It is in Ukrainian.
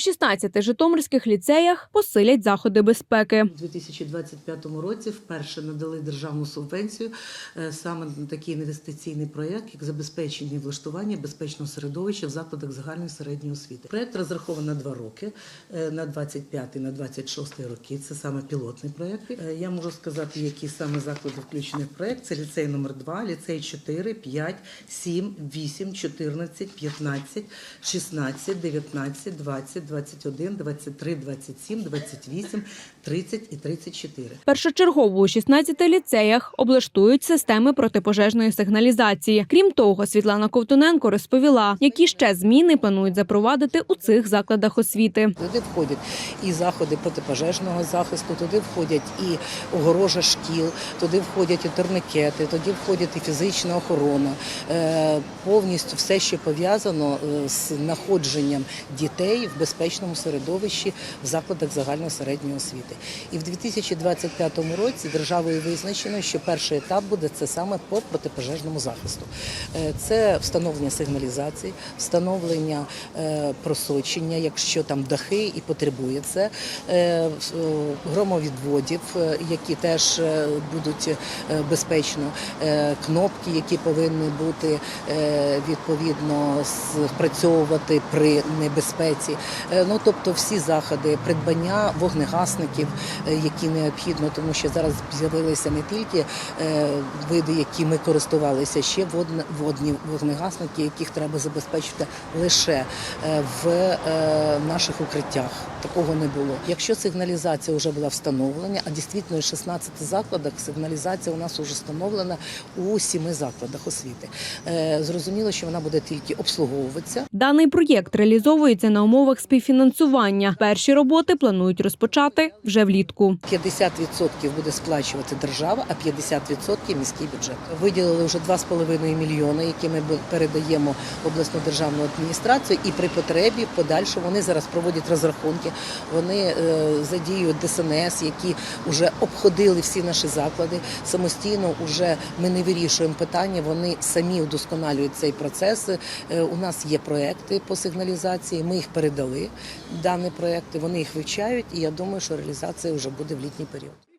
16 житомирських ліцеях посилять заходи безпеки. У 2025 році вперше надали державну субвенцію е, саме на такий інвестиційний проєкт, як забезпечення і влаштування безпечного середовища в закладах загальної середньої освіти. Проєкт розрахований на два роки, е, на 25 і на 26 роки. Це саме пілотний проєкт. Е, Я можу сказати, які саме заклади включені в проєкт. Це ліцей номер 2 ліцей 4, 5, 7, 8, 14, 15, 16, 19, 20, 21, 23, 27, 28, 30 і 34. Першочергово у 16 ліцеях облаштують системи протипожежної сигналізації. Крім того, Світлана Ковтуненко розповіла, які ще зміни планують запровадити у цих закладах освіти. Туди входять і заходи протипожежного захисту, туди входять і огорожа шкіл, туди входять і турникети, туди входять і фізична охорона. Е, Повністю все, що пов'язано е, з знаходженням дітей в безпечному середовищі в закладах загальної середньої освіти. І в 2025 році державою визначено, що перший етап буде це саме по протипожежному захисту. Е, Це встановлення сигналізації, встановлення е, просочення, якщо там дахи і потребує це, е, громовідводів, які теж будуть безпечно, кнопки, які повинні бути відповідно спрацьовувати при небезпеці. Е, Ну тобто всі заходи придбання вогнегасників, е, які необхідно, тому що зараз з'явилися не тільки е, види, які ми користувалися, ще водні вогнегасники, яких треба забезпечити лише в наших укриттях. Такого не було. Якщо сигналізація вже була встановлена, а дійсно в 16 закладах сигналізація у нас вже встановлена у сіми закладах освіти. Е, Зрозуміло, що вона буде тільки обслуговуватися. Даний проєкт реалізовується на умовах співфінансування. Перші роботи планують розпочати вже влітку. 50% буде сплачувати держава, а 50% міський бюджет. Виділили вже 2,5 мільйони, які ми передаємо в обласну державну адміністрацію. І при потребі в подальшому вони зараз проводять розрахунки. Вони задіють задіюють ДСНС, які вже обходили всі наші заклади. Самостійно вже ми не вирішуємо питання. Вони самі удосконалюють цей процес. Е, У нас є проекти по сигналізації. Ми їх передали. Дані проекти вони їх вивчають, і я думаю, що реалізація вже буде в літній період.